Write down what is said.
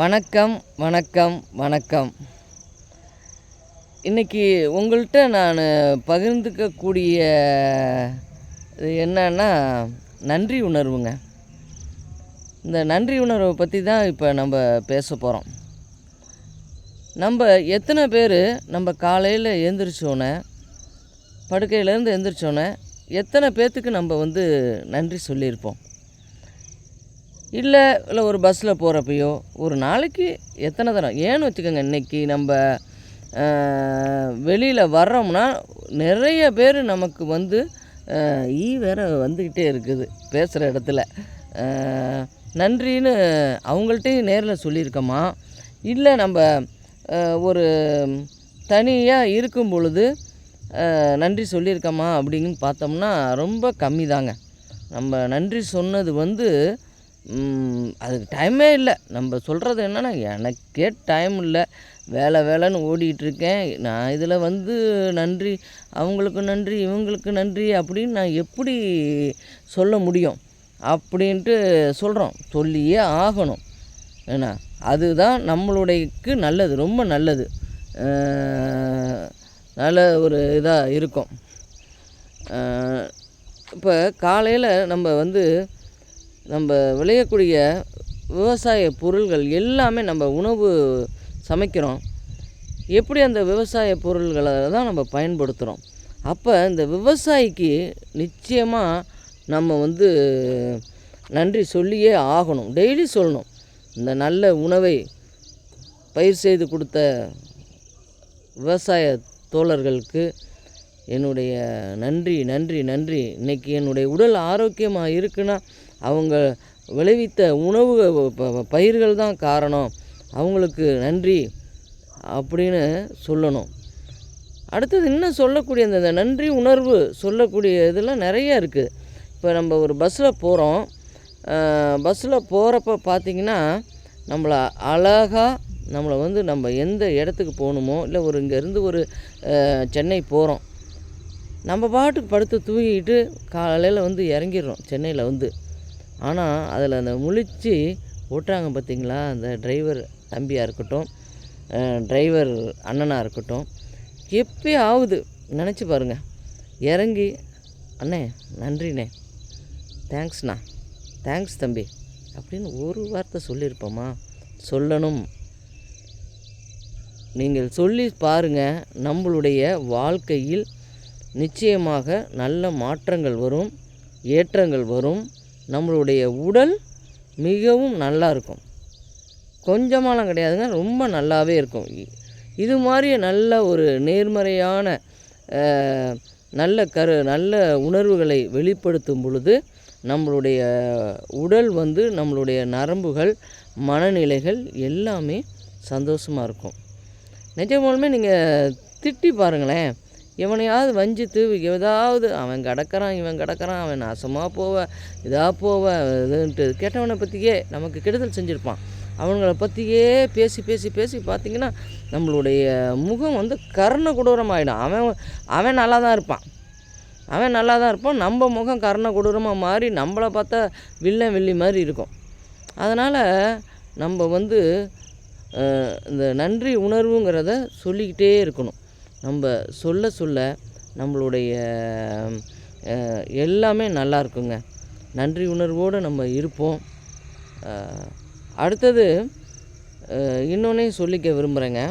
வணக்கம் வணக்கம் வணக்கம். இன்றைக்கி உங்கள்கிட்ட நான் பகிர்ந்துக்கக்கூடிய இது என்னன்னா நன்றி உணர்வுங்க. இந்த நன்றி உணர்வை பற்றி தான் இப்போ நம்ம பேச போகிறோம் நம்ம எத்தனை பேர் நம்ம காலையில் எழுந்திரிச்சோன்னே படுக்கையிலேருந்து எழுந்திரிச்சோன்னே எத்தனை பேர்த்துக்கு நம்ம வந்து நன்றி சொல்லியிருப்போம்? இல்லை இல்லை ஒரு பஸ்ஸில் போகிறப்பையோ ஒரு நாளைக்கு எத்தனை தரம் ஏன்னு வச்சுக்கோங்க இன்றைக்கி நம்ம வெளியில் வர்றோம்னா நிறைய பேர் நமக்கு வந்து ஈ வேற வந்துக்கிட்டே இருக்குது பேசுகிற இடத்துல. நன்றின்னு அவங்கள்ட்டையும் நேரில் சொல்லியிருக்கோமா? இல்லை நம்ம ஒரு தனியாக இருக்கும் பொழுது நன்றி சொல்லியிருக்கோமா? அப்படின்னு பார்த்தோம்னா ரொம்ப கம்மி தாங்க நம்ம நன்றி சொன்னது வந்து அதுக்கு டைமே இல்லை. நம்ம சொல்கிறது என்னென்னா எனக்கே டைம் இல்லை. வேலை வேலைன்னு ஓடிட்டு இருக்கேன் நான் இதில் வந்து நன்றி அவங்களுக்கு நன்றி இவங்களுக்கு நன்றி அப்படின்னு நான் எப்படி சொல்ல முடியும்? அப்படின்ட்டு சொல்கிறோம் சொல்லியே ஆகணும். ஏன்னா அதுதான் நம்மளுடையக்கு நல்லது ரொம்ப நல்லது. நல்ல ஒரு இதாக இருக்கும். இப்போ காலையில் நம்ம வந்து நம்ம விளையக்கூடிய விவசாய பொருள்கள் எல்லாமே நம்ம உணவு சமைக்கிறோம். எப்படி அந்த விவசாய பொருள்களை தான் நம்ம பயன்படுத்துகிறோம் அப்போ இந்த விவசாயிக்கு நிச்சயமாக நம்ம வந்து நன்றி சொல்லியே ஆகணும். டெய்லி சொல்லணும். இந்த நல்ல உணவை பயிர் செய்து கொடுத்த விவசாய தோழர்களுக்கு என்னுடைய நன்றி நன்றி நன்றி. இன்னைக்கு என்னுடைய உடல் ஆரோக்கியமாக இருக்குன்னா அவங்க விளைவித்த உணவு ப- பயிர்கள் தான் காரணம். அவங்களுக்கு நன்றி அப்படின்னு சொல்லணும். அடுத்தது இன்னும் சொல்லக்கூடிய அந்த நன்றி உணர்வு சொல்லக்கூடிய இதெல்லாம் நிறைய இருக்குது இப்போ நம்ம ஒரு பஸ்ஸில் போகிறோம் பஸ்ஸில் போகிறப்ப பார்த்திங்கன்னா நம்மளை அழகாக நம்மளை வந்து நம்ம எந்த இடத்துக்கு போகணுமோ இல்லை ஒரு இங்கேருந்து ஒரு சென்னை போகிறோம் நம்ம பாட்டுக்கு படுத்து தூங்கிக்கிட்டு காலையில் வந்து இறங்கிடுறோம் சென்னையில் வந்து. ஆனால் அதில் அந்த முழிச்சு ஓட்டுறாங்க பார்த்தீங்களா அந்த டிரைவர் தம்பியாக இருக்கட்டும் டிரைவர் அண்ணனாக இருக்கட்டும் எப்பயே ஆகுது நினச்சி பாருங்கள் இறங்கி அண்ணே நன்றிண்ணே. தேங்க்ஸ்ண்ணா. தேங்க்ஸ் தம்பி. அப்படின்னு ஒரு வார்த்தை சொல்லியிருப்போமா? சொல்லணும். நீங்கள் சொல்லி பாருங்கள் நம்மளுடைய வாழ்க்கையில் நிச்சயமாக நல்ல மாற்றங்கள் வரும் ஏற்றங்கள் வரும். நம்மளுடைய உடல் மிகவும் நல்லா இருக்கும். கொஞ்சமாலாம் கிடையாதுங்க ரொம்ப நல்லாவே இருக்கும். இ- இது மாதிரி நல்ல ஒரு நேர்மறையான நல்ல கரு நல்ல உணர்வுகளை வெளிப்படுத்தும் பொழுது நம்மளுடைய உடல் வந்து நம்மளுடைய நரம்புகள் மனநிலைகள் எல்லாமே சந்தோஷமாக இருக்கும். நிஜமாலுமே நீங்கள் திட்டி பாருங்களேன் எவனையாவது வஞ்சித்து ஏதாவது அவன் கிடக்கிறான் இவன் கிடக்கிறான் அவன் நாசமாக போவ இதாக போவ இதுன்ட்டு கெட்டவனை பற்றியே நமக்கு கெடுதல் செஞ்சுருப்பான். அவங்கள பற்றியே பேசி பேசி பேசி பார்த்திங்கன்னா நம்மளுடைய முகம் வந்து கர்ண கொடூரமாகிடும் அவன் அவன் நல்லா தான் இருப்பான். அவன் நல்லா தான் இருப்பான். நம்ம முகம் கர்ண கொடூரமாக மாறி நம்மளை பார்த்தா வில்லன் வில்லி மாதிரி இருக்கும். அதனால் நம்ம வந்து இந்த நன்றி உணர்வுங்கிறத சொல்லிக்கிட்டே இருக்கணும். நம்ம சொல்ல சொல்ல நம்மளுடைய எல்லாமே நல்லா இருக்குங்க. நன்றி உணர்வோடு நம்ம இருப்போம். அடுத்தது இன்னொன்னையும் சொல்லிக்க விரும்புகிறேங்க